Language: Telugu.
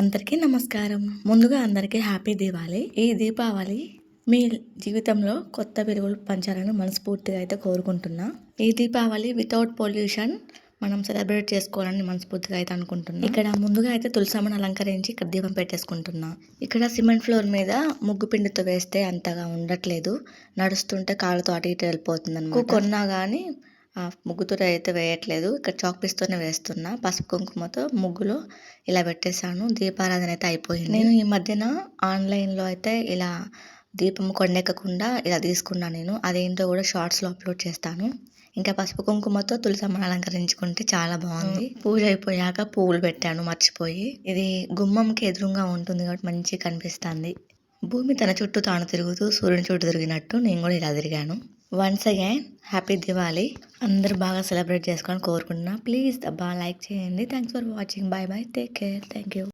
అందరికీ నమస్కారం. ముందుగా అందరికీ హ్యాపీ దీపావళి ఈ దీపావళి మీ జీవితంలో కొత్త వెలుగులు పంచాలని మనస్ఫూర్తిగా అయితే కోరుకుంటున్నా. ఈ దీపావళి వితౌట్ పొల్యూషన్ మనం సెలబ్రేట్ చేసుకోవాలని మనస్ఫూర్తిగా అయితే అనుకుంటున్నాం. ఇక్కడ ముందుగా అయితే తులసమ్మను అలంకరించి ఇక్కడ దీపం పెట్టేసుకుంటున్నా. ఇక్కడ సిమెంట్ ఫ్లోర్ మీద ముగ్గు పిండితో వేస్తే అంతగా ఉండట్లేదు. నడుస్తుంటే కాళ్ళతో అటు ఇటు వెళ్ళిపోతుంది అనుకో కొన్నా కానీ ముగ్గుతో అయితే వేయట్లేదు. ఇక్కడ చాక్ పీస్తోనే వేస్తున్నా. పసుపు కుంకుమతో ముగ్గులో ఇలా పెట్టేశాను. దీపారాధన అయితే అయిపోయింది. నేను ఈ మధ్యన ఆన్లైన్లో అయితే ఇలా దీపం కొండెక్కకుండా ఇలా తీసుకున్నాను నేను. అదేంటో కూడా షార్ట్స్లో అప్లోడ్ చేస్తాను. ఇంకా పసుపు కుంకుమతో తులసమ్మని అలంకరించుకుంటే చాలా బాగుంది. పూజ అయిపోయాక పువ్వులు పెట్టాను మర్చిపోయి. ఇది గుమ్మంకి ఎదురుగా ఉంటుంది కాబట్టి మంచిగా కనిపిస్తుంది. భూమి తన చుట్టూ తాను తిరుగుతూ సూర్యుని చుట్టూ తిరిగినట్టు నేను కూడా ఇలా తిరిగాను. వన్స్ అగైన్ హ్యాపీ దివాళీ అందరూ బాగా సెలబ్రేట్ చేసుకొని కోరుకుంటున్నా. ప్లీజ్ అబ్బా లైక్ చేయండి. Thanks for watching bye bye take care thank you